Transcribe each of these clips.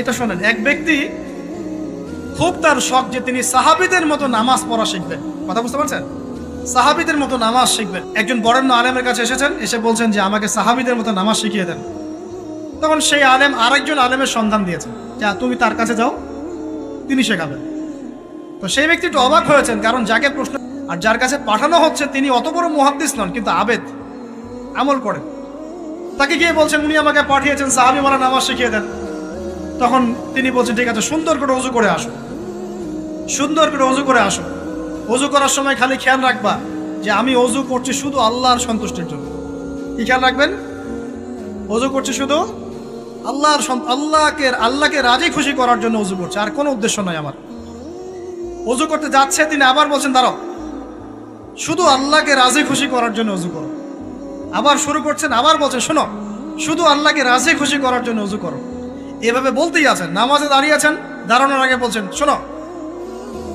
এটা শোনেন, এক ব্যক্তি খুব তার শখ যে তিনি সাহাবিদের মতো নামাজ পড়া শিখবেন। কথা বুঝতে পারছেন? সাহাবিদের মতো নামাজ শিখবেন। একজন বরেণ্য আলেমের কাছে এসেছেন, এসে বলছেন যে, আমাকে সাহাবিদের মতো নামাজ শিখিয়ে দেন। তখন সেই আলেম আরেকজন আলেমের সন্ধান দিয়েছেন যা তুমি তার কাছে যাও, তিনি শেখাবেন। তো সেই ব্যক্তি একটু অবাক হয়েছেন, কারণ যাকে প্রশ্ন আর যার কাছে পাঠানো হচ্ছে, তিনি অত বড় মহাদ্দিস নন, কিন্তু আবেদ, আমল করেন। তাকে গিয়ে বলছেন, উনি আমাকে পাঠিয়েছেন, সাহাবি মারা নামাজ শিখিয়ে দেন। তখন তিনি বলছেন, ঠিক আছে, সুন্দর করে অজু করে আসো। সুন্দর করে অজু করে আসো। অজু করার সময় খালি খেয়াল রাখবা যে আমি অজু করছি শুধু আল্লাহর সন্তুষ্টির জন্য। কি খেয়াল রাখবেন? অজু করছি শুধু আল্লাহর আল্লাহকে আল্লাহকে রাজি খুশি করার জন্য অজু করছে, আর কোনো উদ্দেশ্য নয় আমার। অজু করতে যাচ্ছে, তিনি আবার বলছেন, দাঁড়াও। শুধু আল্লাহকে রাজি খুশি করার জন্য অজু করো। আবার শুরু করছেন, আবার বলছেন, শোনো, শুধু আল্লাহকে রাজি খুশি করার জন্য অজু করো। এভাবে বলতেই আছেন, নামাজে দাঁড়িয়ে আছেন, দাঁড়ানোর আগে বলছেন, শোনো,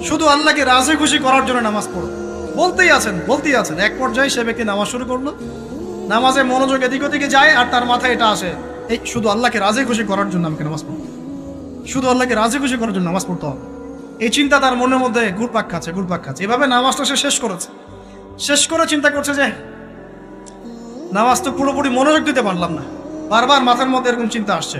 শুধু আল্লাহকে রাজি খুশি করার জন্য নামাজ পড়ো। বলতেই আছেন বলতেই আছেন, এক পর্যায়ে সে ব্যক্তি নামাজ শুরু করল। নামাজে মনোযোগ এদিক ওদিকে যায় আর তার মাথায় এটা আসে, এই শুধু আল্লাহকে রাজি খুশি করার জন্য আমাকে নামাজ পড়তে শুধু আল্লাহকে রাজি খুশি করার জন্য নামাজ পড়তে হবে। এই চিন্তা তার মনের মধ্যে ঘুরপাক খাচ্ছে ঘুরপাক খাচ্ছে। এভাবে নামাজটা সে শেষ করেছে। শেষ করে চিন্তা করছে যে, নামাজ তো পুরোপুরি মনোযোগ দিতে পারলাম না। বারবার মাথার মধ্যে এরকম চিন্তা আসছে।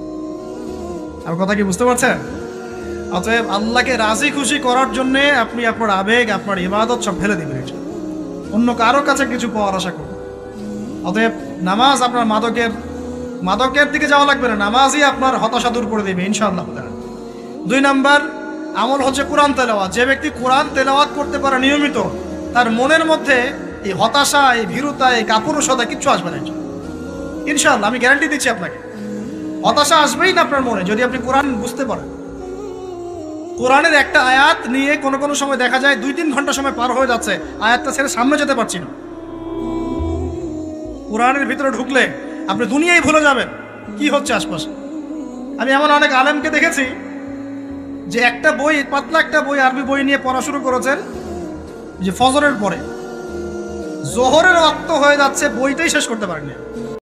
আমার কথা কি বুঝতে পারছেন অতএব আল্লাহকে রাজি খুশি করার জন্য আপনি আপনার আবেগ, আপনার ইবাদত সব ফেলে দিবেন। অন্য কারও কাছে কিছু পাওয়ার আশা করুন অতএব নামাজ আপনার মাদকের মাদকের দিকে যাওয়া লাগবে না, নামাজই আপনার হতাশা দূর করে দেবে, ইনশাআল্লাহ। দুই নাম্বার, আমল হচ্ছে কোরআন তেলাওয়াত যে ব্যক্তি কোরআন তেলাওয়াত করতে পারে নিয়মিত, তার মনের মধ্যে এই হতাশা, এই ভীরুতা, এই কাপুরুষতা কিচ্ছু আসবে না। ইনশাআল্লাহ আমি গ্যারান্টি দিচ্ছি আপনাকে হতাশা আসবেই না আপনার মনে, যদি আপনি কোরআন বুঝতে পারেন। কোরআনের একটা আয়াত নিয়ে কোনো কোনো সময় দেখা যায় দুই তিন ঘণ্টা সময় পার হয়ে যাচ্ছে, আয়াতটা ছেড়ে সামনে যেতে পারছি না। কোরআনের ভিতরে ঢুকলে আপনি দুনিয়াই ভুলে যাবেন, কি হচ্ছে আশপাশে? আমি এমন অনেক আলেমকে দেখেছি যে একটা বই, পাতলা একটা বই আরবি বই নিয়ে পড়া শুরু করেছেন, যে ফজরের পরে। জোহরের রক্ত হয়ে যাচ্ছে, বইটাই শেষ করতে পারেননি।